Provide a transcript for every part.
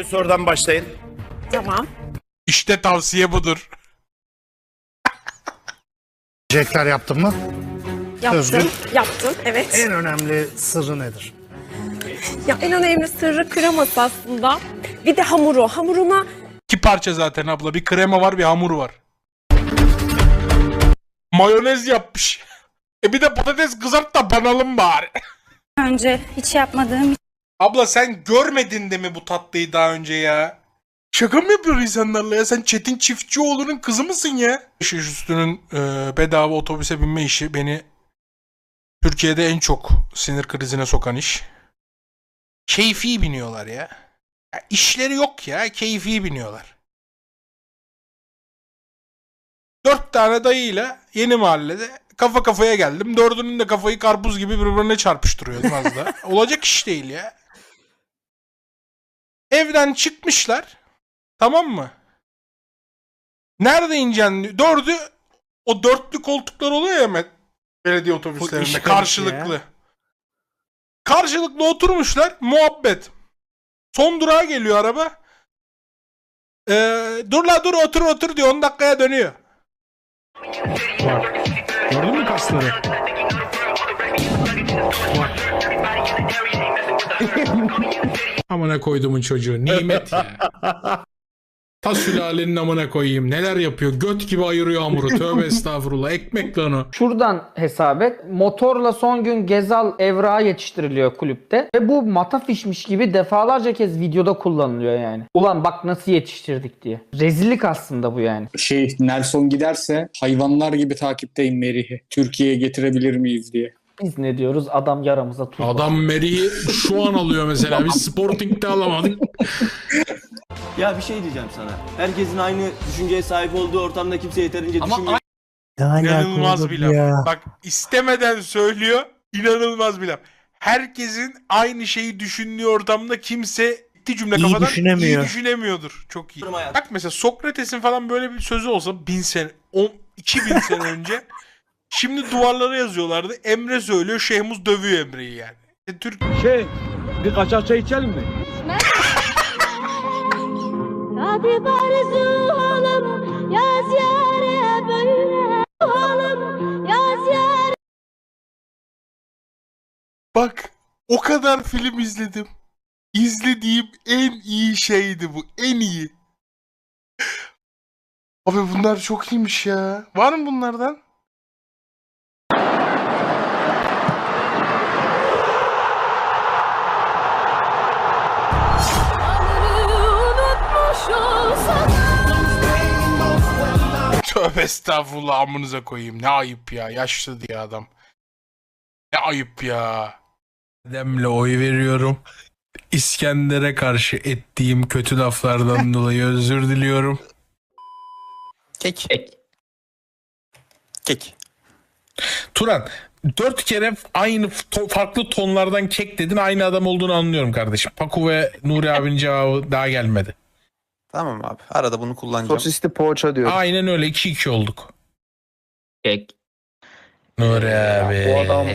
Sorudan başlayın. Tamam. İşte tavsiye budur. Yiyecekler yaptın mı? Yaptım. Özgür. Yaptım. Evet. En önemli sırrı nedir? Ya en önemli sırrı kreması aslında. Bir de hamuru. Hamuruna İki parça zaten abla. Bir krema var bir hamur var. Mayonez yapmış. E bir de patates kızart da banalım bari. önce hiç yapmadığım Abla sen görmedin de mi bu tatlıyı daha önce ya? Şaka mı yapıyor insanlarla ya? Sen Çetin Çiftçioğlu'nun kızı mısın ya? İş üstünün e, bedava otobüse binme işi beni Türkiye'de en çok sinir krizine sokan iş. Keyfi biniyorlar ya. ya işleri yok ya. Keyfi biniyorlar. Dört tane dayıyla yeni mahallede kafa kafaya geldim. Dördünün de kafayı karpuz gibi birbirine çarpıştırıyordum az da. Olacak iş değil ya. Evden çıkmışlar. Tamam mı? Nerede ineceksin? diyor. Dördü o dörtlü koltuklar oluyor ya Met belediye otobüslerinde karşılıklı. Karşılıklı oturmuşlar muhabbet. Son durağa geliyor araba. Ee, dur la dur otur otur diyor 10 dakikaya dönüyor. Gördün mü kasları? Amına koyduğumun çocuğu. Nimet ya. Ta sülalenin amına koyayım. Neler yapıyor? Göt gibi ayırıyor hamuru. Tövbe estağfurullah. Ekmek lan o. Şuradan hesap et. Motorla son gün Gezal evrağı yetiştiriliyor kulüpte. Ve bu mataf işmiş gibi defalarca kez videoda kullanılıyor yani. Ulan bak nasıl yetiştirdik diye. Rezillik aslında bu yani. şey Nelson giderse hayvanlar gibi takipteyim Merih'i. Türkiye'ye getirebilir miyiz diye. Biz ne diyoruz? Adam yaramıza tuz. Adam Meri'yi şu an alıyor mesela. Biz Sporting'de alamadık. Ya bir şey diyeceğim sana. Herkesin aynı düşünceye sahip olduğu ortamda kimse yeterince düşünmüyor. İnanılmaz bir laf. Bak istemeden söylüyor. İnanılmaz bir laf. Herkesin aynı şeyi düşündüğü ortamda kimse bir cümle İyi kafadan düşünemiyor. iyi düşünemiyordur. Çok iyi. Bak mesela Sokrates'in falan böyle bir sözü olsa bin sene, on, iki bin sene önce şimdi duvarlara yazıyorlardı. Emre söylüyor, Şeyhmuz dövüyor Emre'yi yani. E, Türk Şey, bir kaçak çay içelim mi? Hadi bari zuhalım yaz yare böyle zuhalım yaz yare Bak o kadar film izledim. İzlediğim en iyi şeydi bu. En iyi. Abi bunlar çok iyiymiş ya. Var mı bunlardan? Tövbe estağfurullah amınıza koyayım. Ne ayıp ya. Yaşlı diye adam. Ne ayıp ya. Demle oy veriyorum. İskender'e karşı ettiğim kötü laflardan dolayı özür diliyorum. Kek. Kek. Turan dört kere aynı to- farklı tonlardan kek dedin aynı adam olduğunu anlıyorum kardeşim. Paku ve Nuri abinin cevabı daha gelmedi. Tamam abi. Arada bunu kullanacağım. Sosisli poğaça diyor. Aynen öyle 2-2 olduk. Kek. Nuri abi. bu adam-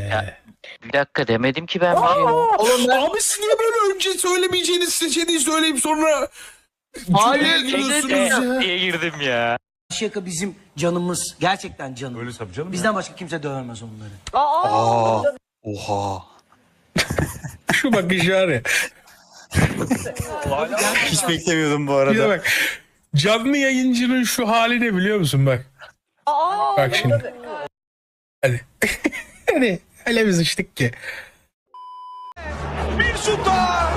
Bir dakika demedim ki ben bir şey. Oğlum Abi siz niye böyle önce söylemeyeceğiniz seçeneği söyleyip sonra cümleye giriyorsunuz ya? diye girdim ya. Şaka bizim canımız. Gerçekten canımız. Öyle tabii canım. Bizden başka kimse dövemez onları. Oha. Şu bakış var ya. Hiç beklemiyordum bu Bir de arada. bak. Canlı yayıncının şu hali ne biliyor musun bak. Bak şimdi. Hadi. Hadi. Öyle bir sıçtık ki. Bir şuta.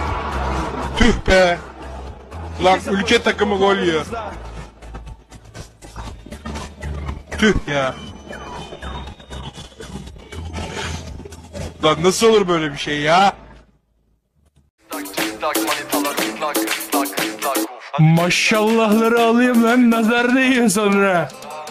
Tüh be. Lan ülke takımı gol yiyor. Tüh ya. Lan nasıl olur böyle bir şey ya? Maşallahları alayım lan nazar değiyor sonra.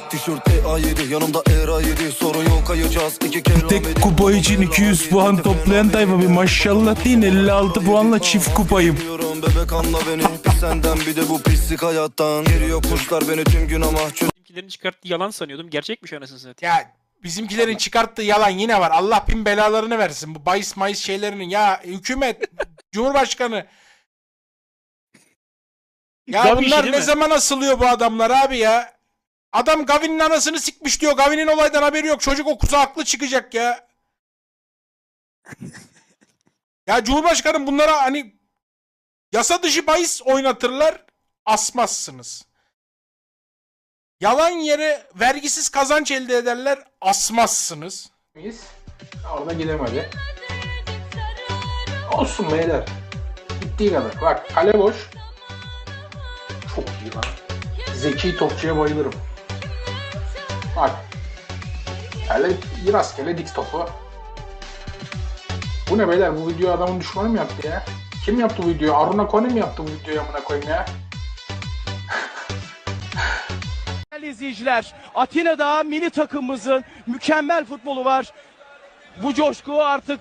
Tişörtte A7 yanımda Era 7 sorun yok kayacağız iki kere Tek kupa için 200 puan toplayan tayfa bir maşallah değil 56 puanla çift kupayım. Bebek anla beni Pis senden bir de bu pislik hayattan Geliyor kuşlar beni tüm gün ama Bizimkilerin çıkarttığı yalan sanıyordum. Gerçekmiş anasını satayım. Ya bizimkilerin çıkarttığı yalan yine var. Allah bin belalarını versin. Bu bahis mayıs şeylerinin. Ya hükümet, cumhurbaşkanı Ya Gavi işi bunlar değil ne mi? zaman asılıyor bu adamlar abi ya? Adam Gavi'nin anasını sikmiş diyor. Gavi'nin olaydan haberi yok. Çocuk okusa haklı çıkacak ya. ya Cumhurbaşkanım bunlara hani yasa dışı bahis oynatırlar. Asmazsınız. Yalan yere vergisiz kazanç elde ederler. Asmazsınız. Miyiz? Orada gidelim hadi. Olsun beyler. Gittiği kadar. Bak kale boş. Çok iyi lan. Zeki topçuya bayılırım. Bak. Kale rastgele dik topu. Bu ne beyler? Bu videoyu adamın düşmanı mı yaptı ya? Kim yaptı bu videoyu? Aruna Kone mi yaptı bu videoyu amına koyayım ya? Değerli izleyiciler, Atina'da milli takımımızın mükemmel futbolu var. Bu coşku artık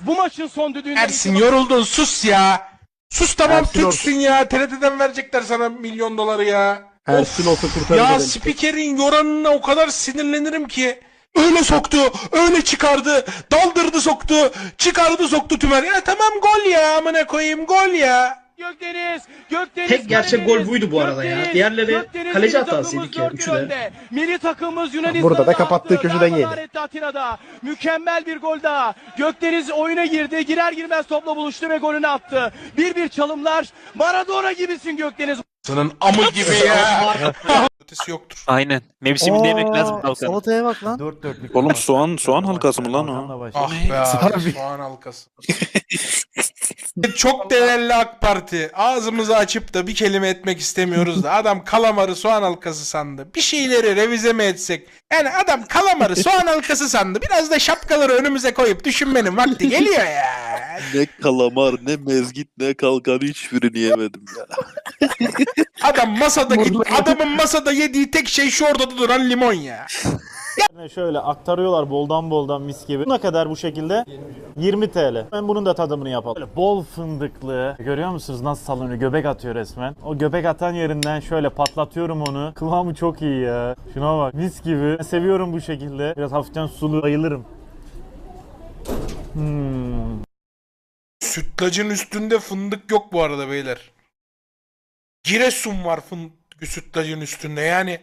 bu maçın son düdüğünde... Ersin yoruldun sus ya. Sus tamam Türksün ya. TRT'den verecekler sana milyon doları ya. Ersin olsa Ya spikerin yoranına o kadar sinirlenirim ki. Öyle soktu, öyle çıkardı, daldırdı soktu, çıkardı soktu tümer. Ya tamam gol ya amına koyayım gol ya. Gökdeniz, Gökdeniz Tek gerçek gol buydu bu arada ya. Diğerleri Gökdeniz kaleci hatasıydı dört üçü de. Milli takımımız Yunanistan'da Burada da kapattığı attı. köşeden yedi. Atina'da. Mükemmel bir gol daha. Gökdeniz oyuna girdi. Girer girmez topla buluştu ve golünü attı. Bir bir çalımlar. Maradona gibisin Gökdeniz. Senin amı gibi ya. Ötesi yoktur. Aynen. Mevsiminde yemek lazım Kalkan. Salataya bak lan. Dört dörtlük. Oğlum soğan soğan halkası mı lan o? Ah be abi. Soğan halkası. Çok değerli AK Parti. Ağzımızı açıp da bir kelime etmek istemiyoruz da adam kalamarı soğan halkası sandı. Bir şeyleri revize mi etsek? Yani adam kalamarı soğan halkası sandı. Biraz da şapkaları önümüze koyup düşünmenin vakti geliyor ya. Ne kalamar ne mezgit ne kalkan hiçbirini yemedim ya. Adam masadaki adamın masada yediği tek şey şu ortada duran limon ya. Şöyle aktarıyorlar boldan boldan mis gibi. Ne kadar bu şekilde? 20 TL. Ben bunun da tadımını yapalım. Böyle bol fındıklı. Görüyor musunuz nasıl salınıyor? Göbek atıyor resmen. O göbek atan yerinden şöyle patlatıyorum onu. Kıvamı çok iyi ya. Şuna bak mis gibi. Ben seviyorum bu şekilde. Biraz hafiften sulu bayılırım. Hmm. Sütlacın üstünde fındık yok bu arada beyler. Giresun var fındık sütlacın üstünde yani.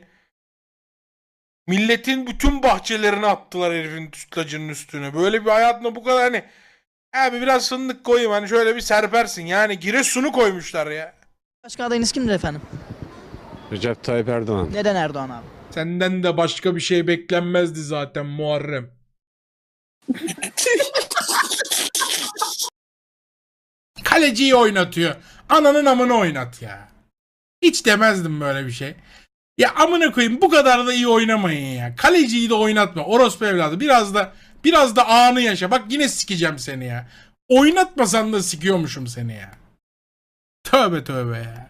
Milletin bütün bahçelerini attılar herifin sütlacının üstüne. Böyle bir hayatına bu kadar hani abi biraz fındık koyayım hani şöyle bir serpersin. Yani Giresun'u koymuşlar ya. Başkan adayınız kimdir efendim? Recep Tayyip Erdoğan. Neden Erdoğan abi? Senden de başka bir şey beklenmezdi zaten Muharrem. Kaleciyi oynatıyor. Ananın amını oynat ya. Hiç demezdim böyle bir şey. Ya amına koyayım bu kadar da iyi oynamayın ya. Kaleciyi de oynatma. Orospu evladı. Biraz da biraz da anı yaşa. Bak yine sikeceğim seni ya. Oynatmasan da sikiyormuşum seni ya. Tövbe tövbe ya.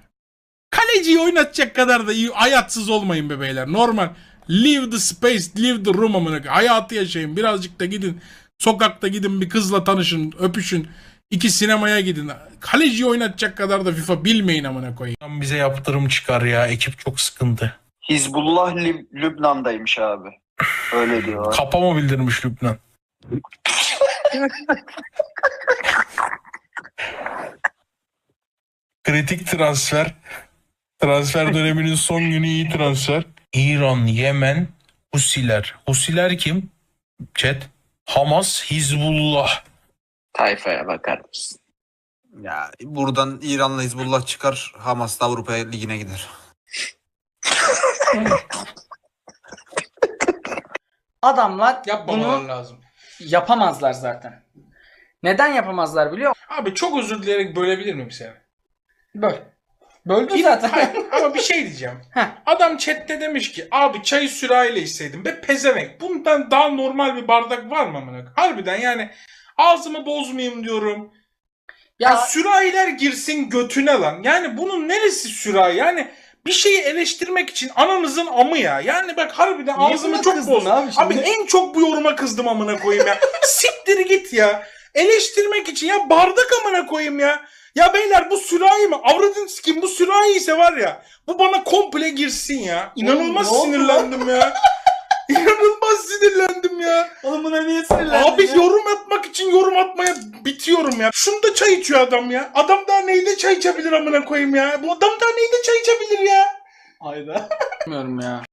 Kaleciyi oynatacak kadar da iyi hayatsız olmayın be beyler. Normal. Leave the space, leave the room amına. Hayatı yaşayın. Birazcık da gidin. Sokakta gidin bir kızla tanışın, öpüşün. İki sinemaya gidin. Kaleciyi oynatacak kadar da FIFA bilmeyin amına koyayım. Bize yaptırım çıkar ya. Ekip çok sıkıntı. Hizbullah Lübnan'daymış abi. Öyle diyor. Kapa mı bildirmiş Lübnan? Kritik transfer. Transfer döneminin son günü iyi transfer. İran, Yemen, Husiler. Husiler kim? Chat. Hamas, Hizbullah. Tayfaya bakar mısın? Ya buradan İran'la Hizbullah çıkar. Hamas da Avrupa Ligi'ne gider. Adamlar Yapmamalar lazım. yapamazlar zaten. Neden yapamazlar biliyor musun? Abi çok özür dileyerek bölebilir miyim seni? Böl. Böldü Bir- zaten. Hayır, ama bir şey diyeceğim. Heh. Adam chatte demiş ki abi çayı sürahiyle içseydim be pezevenk. Bundan daha normal bir bardak var mı amına? koyayım? Harbiden yani ağzımı bozmayayım diyorum. Ya, Ya sürahiler girsin götüne lan. Yani bunun neresi sürahi? Yani bir şeyi eleştirmek için ananızın amı ya. Yani bak harbiden Niye ağzımı çok bozdum. abi Abi, en çok bu yoruma kızdım amına koyayım ya. Siktir git ya. Eleştirmek için ya bardak amına koyayım ya. Ya beyler bu sürahi mi? Avradın sikim bu sürahi ise var ya. Bu bana komple girsin ya. İnanılmaz Oğlum, sinirlendim ya. İnanılmaz sinirlendim ya. Oğlum buna niye sinirlendin Abi ya? yorum atmak için yorum atmaya bitiyorum ya. Şunda çay içiyor adam ya. Adam daha neyde çay içebilir amına koyayım ya. Bu adam daha neyde çay içebilir ya. Hayda. Bilmiyorum ya.